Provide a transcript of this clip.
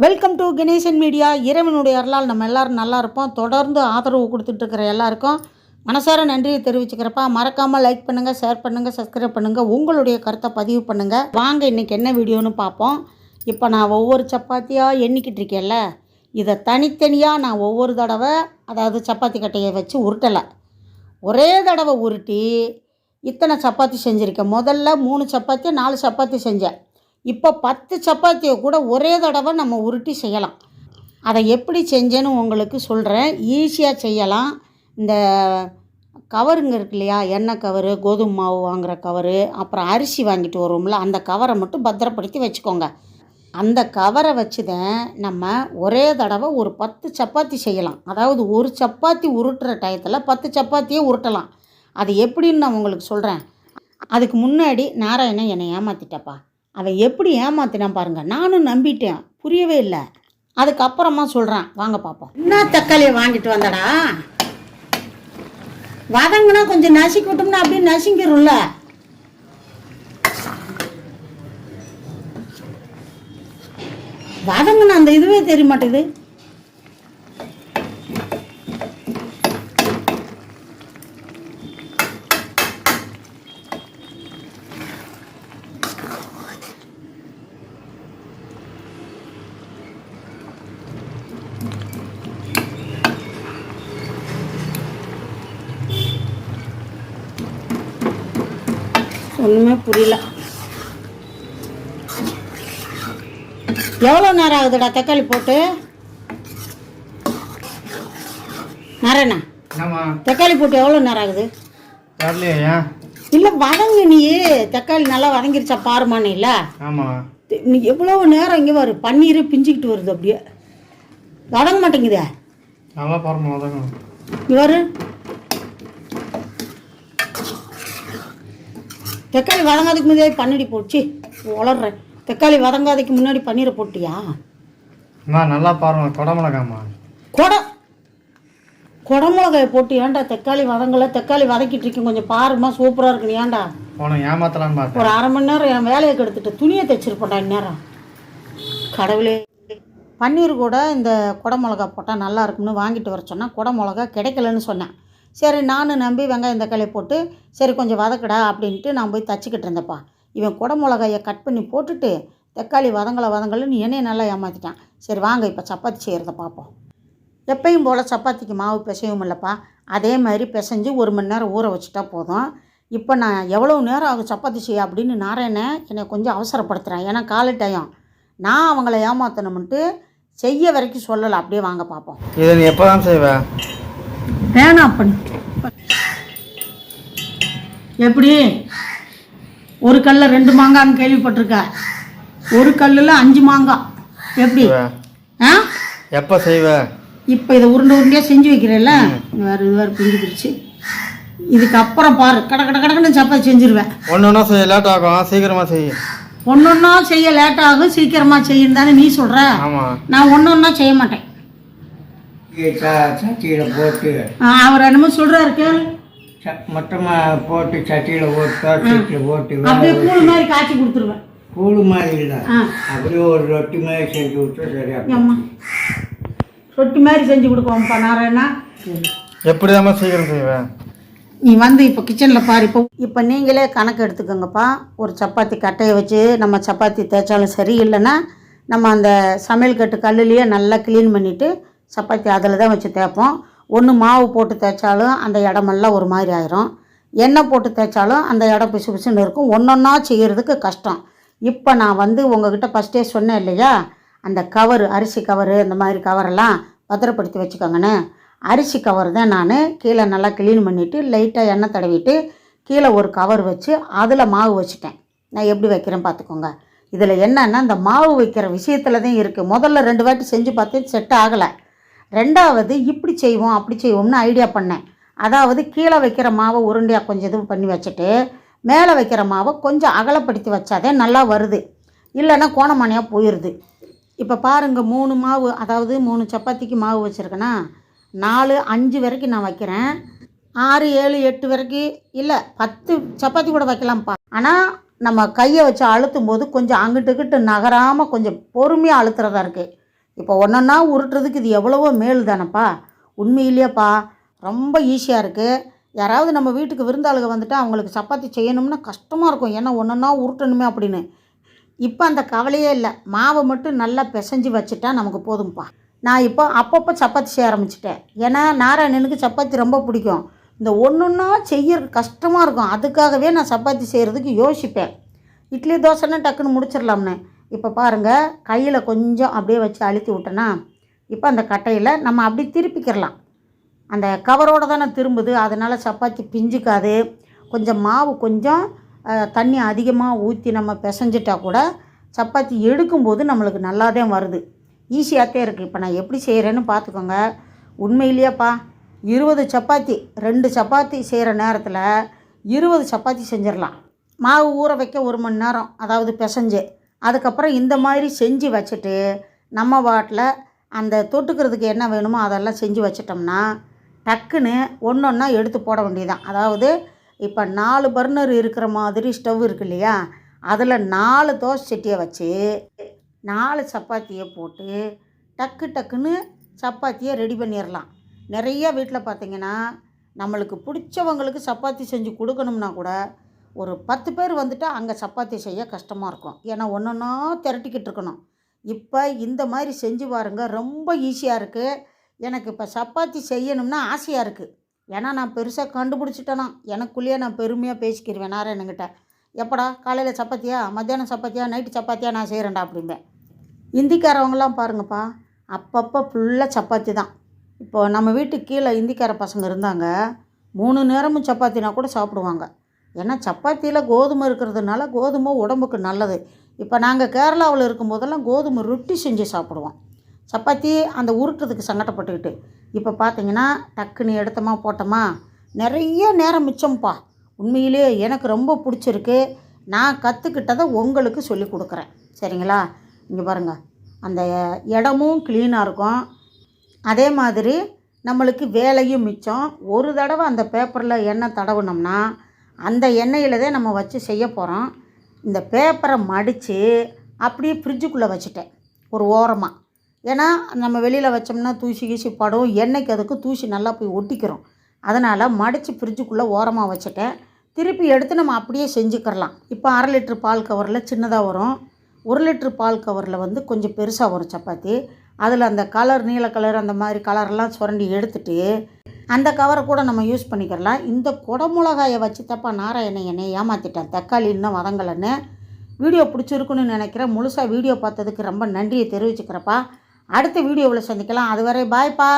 Welcome to Ganesan media இறைவனுடைய அருளால் நம்ம எல்லாரும் நல்லா இருப்போம். தொடர்ந்து ஆதரவு கொடுத்துட்டு இருக்கிற எல்லாருக்கும் மனசார நன்றியை தெரிவிச்சுக்கிறப்பா. மறக்காமல் லைக் பண்ணுங்கள் ஷேர் பண்ணுங்கள் சப்ஸ்கிரைப் பண்ணுங்கள் உங்களுடைய கருத்தை பதிவு பண்ணுங்கள் வாங்க இன்றைக்கி என்ன வீடியோன்னு பார்ப்போம். இப்போ நான் ஒவ்வொரு சப்பாத்தியாக எண்ணிக்கிட்டு இருக்கேன்ல. இதை தனித்தனியாக நான் ஒவ்வொரு தடவை அதாவது சப்பாத்தி கட்டையை வச்சு உருட்டலை. ஒரே தடவை உருட்டி இத்தனை சப்பாத்தி செஞ்சுருக்கேன். முதல்ல மூணு சப்பாத்தி நாலு சப்பாத்தி செஞ்சேன். இப்போ பத்து சப்பாத்தியை கூட ஒரே தடவை நம்ம உருட்டி செய்யலாம். அதை எப்படி செஞ்சேன்னு உங்களுக்கு சொல்கிறேன் ஈஸியாக செய்யலாம். இந்த கவருங்க இருக்கு இல்லையா? எண்ணெய் கவரு கோதுமை மாவு வாங்குகிற கவரு அப்புறம் அரிசி வாங்கிட்டு வருவோம்ல அந்த கவரை மட்டும் பத்திரப்படுத்தி வச்சுக்கோங்க. அந்த கவரை வச்சு தான் நம்ம ஒரே தடவை ஒரு பத்து சப்பாத்தி செய்யலாம். அதாவது ஒரு சப்பாத்தி உருட்டுற டயத்தில் பத்து சப்பாத்தியே உருட்டலாம். அது எப்படின்னு நான் உங்களுக்கு சொல்கிறேன் அதுக்கு முன்னாடி நாராயணன் என்னை ஏமாற்றிட்டப்பா அவன் எப்படி ஏமாத்தினான் பாருங்க. நானும் நம்பிட்டேன். புரியவே இல்லை. அதுக்கப்புறமா சொல்கிறான் வாங்க பார்ப்போம் என்ன தக்காளியை வாங்கிட்டு வந்தடா? வதங்கினா கொஞ்சம் நசுக்கி விட்டோம்னா அப்படியே நசுங்கிரும்ல. வதங்கின அந்த இதுவே தெரிய மாட்டேங்குது. ஒன்றுமே புரியல. எவ்வளோ நேரம் ஆகுதுடா தக்காளி போட்டு? நாராயணா தக்காளி போட்டு எவ்வளோ நேரம் ஆகுது? இல்லை வதங்கு நீ. தக்காளி நல்லா வதங்கிருச்சா பாருமான்னு இல்லை? நீ எவ்வளோ நேரம் இங்கே வரு பன்னீர் பிஞ்சிக்கிட்டு வருது அப்படியே. வதங்க மாட்டேங்குதே. நல்லா பாருமா உதவும் இங்க தக்காளி வதங்காதுக்கு முன்னாடி பன்னீர் போச்சு வளர்றேன் தக்காளி வதங்காதுக்கு முன்னாடி பன்னீரை போட்டியா? அம்மா நல்லா பாருமா கொடமிளகாம்மா கொடை? குடமிளகாயை போட்டு ஏன்டா தக்காளி வதங்கல? தக்காளி வதக்கிட்டு இருக்கேன் கொஞ்சம் பாருமா சூப்பராக இருக்கு ஏன்டா? ஏமாத்தலான்னு பார்த்தேன். ஒரு அரை மணி நேரம் என் வேலையை கெடுத்துட்டு துணியை தைச்சிருப்பேன்டா இந்நேரம். கடவுளே. பன்னீர் கூட இந்த குடமிளகா போட்டால் நல்லா இருக்கும்னு வாங்கிட்டு வர சொன்னால் குடமிளகா கிடைக்கலன்னு சொன்னேன். சரி நானும் நம்பி வெங்காயம் தக்காளி போட்டு சரி கொஞ்சம் வதக்கடா அப்படின்ட்டு நான் போய் தச்சுக்கிட்டு இருந்தேன்ப்பா. இவன் குடமிளகாயை கட் பண்ணி போட்டுட்டு தக்காளி வதங்கலை வதங்கலன்னு என்னைய நல்லா ஏமாற்றிட்டான் சரி வாங்க இப்போ சப்பாத்தி செய்கிறத பார்ப்போம். எப்பயும் போல் சப்பாத்திக்கு மாவு பிசையும் இல்லைப்பா. அதே மாதிரி பிசைஞ்சு ஒரு மணி நேரம் ஊற வச்சுட்டா போதும். இப்போ நான் எவ்வளோ நேரம் ஆகும் சப்பாத்தி செய்ய அப்படின்னு நாராயணன் என்னை கொஞ்சம் அவசரப்படுத்துகிறேன் ஏன்னா காலை டயம் நான் அவங்கள ஏமாற்றணும்ன்ட்டு செய்ய வரைக்கும் சொல்லலை. அப்படியே வாங்க பார்ப்போம். இதை நீ எப்போ தான் வேணாம் பண்ணி எப்படி? ஒரு கல்லில் ரெண்டு மாங்கான்னு கேள்விப்பட்டிருக்க. ஒரு கல்லில் அஞ்சு மாங்காய் எப்படி? ஆ? எப்போ செய்வ? இப்போ இதை உருண்டை உருண்டையாக செஞ்சு வைக்கிறேன்ல வேறு இது வேறு பிஞ்சுக்கிடுச்சு இதுக்கு அப்புறம் பாரு கட கட கடக்குன்னு சப்பாத்தி செஞ்சிருவேன். ஒன்று ஒன்றா செய்ய லேட் ஆகும். சீக்கிரமாக செய். ஒன்று ஒன்றா செய்ய லேட் ஆகும் சீக்கிரமாக செய்யணும் தானே நீ சொல்கிற நான் ஒன்று ஒன்றா செய்ய மாட்டேன். சட்டியில் போட்டு ஆ, அவர் என்னமோ சொல்கிறாரு கேளு. ச- மொத்தமா போட்டு சட்டியில் போட்டு போட்டு அப்படியே கூழ் மாதிரி காய்ச்சி கொடுத்துருவேன். கூழு மாதிரி இல்லை அப்படியே ஒரு ரொட்டி மாதிரி செஞ்சு விட்டு சரியா ரொட்டி மாதிரி செஞ்சு கொடுப்போம்ப்பா நாராயணா. எப்படி தான் சீக்கிரம் செய்வ நீ வந்து இப்போ கிச்சனில் பாரு இப்போ இப்போ நீங்களே கணக்கு எடுத்துக்கோங்கப்பா. ஒரு சப்பாத்தி கட்டையை வச்சு நம்ம சப்பாத்தி தேய்ச்சாலும் சரி இல்லைன்னா நம்ம அந்த சமையல் கட்டு கல்லுலேயே நல்லா க்ளீன் பண்ணிவிட்டு சப்பாத்தி அதில் தான் வச்சு தேய்ப்போம். ஒன்று மாவு போட்டு தேய்ச்சாலும் அந்த இடமெல்லாம் ஒரு மாதிரி ஆயிரும். எண்ணெய் போட்டு தேய்ச்சாலும் அந்த இடம் பிசு பிசுன்னு இருக்கும். ஒன்றொன்னா செய்கிறதுக்கு கஷ்டம். இப்போ நான் வந்து உங்ககிட்ட ஃபஸ்ட்டே சொன்னேன் இல்லையா? அந்த கவர் அரிசி கவரு இந்த மாதிரி கவரெல்லாம் பத்திரப்படுத்தி வச்சுக்கோங்கன்னு அரிசி கவர் தான் நான் கீழே நல்லா க்ளீன் பண்ணிவிட்டு லைட்டாக எண்ணெய் தடவிட்டு கீழே ஒரு கவர் வச்சு அதில் மாவு வச்சுட்டேன். நான் எப்படி வைக்கிறேன் பார்த்துக்கோங்க. இதில் என்னென்னா இந்த மாவு வைக்கிற விஷயத்தில் தான் இருக்குது முதல்ல ரெண்டு வாட்டி செஞ்சு பார்த்து செட் ஆகலை. ரெண்டாவது இப்படி செய்வோம் அப்படி செய்வோம்னு ஐடியா பண்ணேன். அதாவது கீழே வைக்கிற மாவை உருண்டையாக கொஞ்சம் இது பண்ணி வச்சுட்டு மேலே வைக்கிற மாவை கொஞ்சம் அகலப்படுத்தி வச்சாதே நல்லா வருது. இல்லைன்னா கோணமானியாக போயிடுது. இப்போ பாருங்கள் மூணு மாவு அதாவது மூணு சப்பாத்திக்கு மாவு வச்சுருக்கேன்னா நாலு அஞ்சு வரைக்கும் நான் வைக்கிறேன். ஆறு ஏழு எட்டு வரைக்கும் இல்லை பத்து சப்பாத்தி கூட வைக்கலாம்ப்பா. ஆனால் நம்ம கையை வச்சு அழுத்தும் போது கொஞ்சம் அங்கிட்டு இங்கிட்டு நகராமல் கொஞ்சம் பொறுமையாக அழுத்துறதா இருக்குது இப்போ ஒன்றொன்னா உருட்டுறதுக்கு இது எவ்வளவோ மேல் தானப்பா உண்மையிலேயேப்பா ரொம்ப ஈஸியாக இருக்குது யாராவது நம்ம வீட்டுக்கு விருந்தாளுங்க வந்துட்டு அவங்களுக்கு சப்பாத்தி செய்யணும்னா கஷ்டமாக இருக்கும். ஏன்னா ஒன்றொன்னா உருட்டணுமே அப்படின்னு. இப்போ அந்த கவலையே இல்லை. மாவை மட்டும் நல்லா பிசைஞ்சு வச்சுட்டா நமக்கு போதும்ப்பா நான் இப்போ அப்பப்போ சப்பாத்தி செய்ய ஆரம்பிச்சிட்டேன். ஏன்னா நாராயணனுக்கு சப்பாத்தி ரொம்ப பிடிக்கும். இந்த ஒன்றுன்னா செய்ய கஷ்டமாக இருக்கும். அதுக்காகவே நான் சப்பாத்தி செய்கிறதுக்கு யோசிப்பேன். இட்லி தோசைன்னா டக்குன்னு முடிச்சிடலாம்னு. இப்போ பாருங்கள் கையில் கொஞ்சம் அப்படியே வச்சு அழுத்தி விட்டோன்னா இப்போ அந்த கட்டையில் நம்ம அப்படி திருப்பிக்கிறலாம். அந்த கவரோடு தானே திரும்புது அதனால் சப்பாத்தி பிஞ்சுக்காது. கொஞ்சம் மாவு கொஞ்சம் தண்ணி அதிகமாக ஊற்றி நம்ம பிசைஞ்சிட்டா கூட சப்பாத்தி எடுக்கும்போது நம்மளுக்கு நல்லா தான் வருது. ஈஸியாகத்தே இருக்குது இப்போ நான் எப்படி செய்கிறேன்னு பார்த்துக்கோங்க. உண்மையிலேயேப்பா இருபது சப்பாத்தி ரெண்டு சப்பாத்தி செய்கிற நேரத்தில் இருபது சப்பாத்தி செஞ்சிடலாம். மாவு ஊற வைக்க ஒரு மணி நேரம் அதாவது பிசைஞ்சு. அதுக்கப்புறம் இந்த மாதிரி செஞ்சு வச்சுட்டு நம்ம வாட்டில் அந்த தொட்டுக்கிறதுக்கு என்ன வேணுமோ அதெல்லாம் செஞ்சு வச்சிட்டோம்னா டக்குன்னு ஒன்று ஒன்றா எடுத்து போட வேண்டியதான் அதாவது இப்போ நாலு பர்னர் இருக்கிற மாதிரி ஸ்டவ் இருக்கு இல்லையா? அதில் நாலு தோசை சட்டியை வச்சு நாலு சப்பாத்தியை போட்டு டக்கு டக்குன்னு சப்பாத்தியை ரெடி பண்ணிடலாம். நிறைய வீட்டில் பார்த்தீங்கன்னா நம்மளுக்கு பிடிச்சவங்களுக்கு சப்பாத்தி செஞ்சு கொடுக்கணும்னா கூட ஒரு பத்து பேர் வந்துட்டால் அங்கே சப்பாத்தி செய்ய கஷ்டமாக இருக்கும். ஏன்னா ஒன்றுன்னா திரட்டிக்கிட்டு இருக்கணும். இப்போ இந்த மாதிரி செஞ்சு பாருங்க. ரொம்ப ஈஸியாக இருக்குது எனக்கு இப்போ சப்பாத்தி செய்யணும்னா ஆசையாக இருக்குது ஏன்னா நான் பெருசாக கண்டுபிடிச்சிட்டேனா. எனக்குள்ளேயே நான் பெருமையாக பேசிக்கிருவேன். நாராயணங்கிட்ட எப்படா காலையில் சப்பாத்தியா? மத்தியானம் சப்பாத்தியா? நைட்டு சப்பாத்தியா? நான் செய்கிறேன்டா அப்படிம்பேன். இந்திக்காரவங்களாம் பாருங்கப்பா அப்பப்போ ஃபுல்லாக சப்பாத்தி தான். இப்போ நம்ம வீட்டுக்கு கீழே இந்திக்கார பசங்க இருந்தாங்க. மூணு நேரமும் சப்பாத்தினா கூட சாப்பிடுவாங்க. ஏன்னா சப்பாத்தியில் கோதுமை இருக்கிறதுனால கோதுமை உடம்புக்கு நல்லது. இப்போ நாங்கள் கேரளாவில் இருக்கும்போதெல்லாம் கோதுமை ரொட்டி செஞ்சு சாப்பிடுவோம். சப்பாத்தி அந்த உருட்டுறதுக்கு சங்கடப்பட்டுக்கிட்டு. இப்போ பார்த்தீங்கன்னா டக்குன்னு எடுத்தோமா போட்டோமா நிறைய நேரம் மிச்சம்ப்பா. உண்மையிலே எனக்கு ரொம்ப பிடிச்சிருக்கு. நான் கற்றுக்கிட்டதை உங்களுக்கு சொல்லி கொடுக்குறேன். சரிங்களா? இங்கே பாருங்கள் அந்த இடமும் க்ளீனாக இருக்கும். அதே மாதிரி நம்மளுக்கு வேலையும் மிச்சம். ஒரு தடவை அந்த பேப்பரில் எண்ணெய் தடவுனோம்னா அந்த எண்ணெயில் தான் நம்ம வச்சு செய்ய போகிறோம் இந்த பேப்பரை மடித்து அப்படியே ஃப்ரிட்ஜுக்குள்ளே வச்சுட்டேன். ஒரு ஓரமாக ஏன்னா நம்ம வெளியில் வச்சோம்னா தூசி கீசி படும். எண்ணெய்க்கு அதுக்கு தூசி நல்லா போய் ஒட்டிக்கிறோம். அதனால் மடித்து ஃப்ரிட்ஜுக்குள்ளே ஓரமாக வச்சுட்டேன். திருப்பி எடுத்து நம்ம அப்படியே செஞ்சுக்கிறலாம். இப்போ அரை லிட்ரு பால் கவரில் சின்னதாக வரும். ஒரு லிட்ரு பால் கவரில் வந்து கொஞ்சம் பெருசாக வரும் சப்பாத்தி. அதில் அந்த கலர் நீல கலர் அந்த மாதிரி கலரெல்லாம் சுரண்டி எடுத்துட்டு அந்த கவரை கூட நம்ம யூஸ் பண்ணிக்கிறலாம். இந்த குடமிளகாயை வச்சு தப்பா நாராயணன் என்னை ஏமாற்றிட்டேன் தக்காளி இன்னும் வதங்கலைன்னு வீடியோ பிடிச்சிருக்குன்னு நினைக்கிறேன். முழுசாக வீடியோ பார்த்ததுக்கு ரொம்ப நன்றியை தெரிவிச்சுக்கிறப்பா அடுத்த வீடியோவில் சந்திக்கலாம். அதுவரை பாய்ப்பா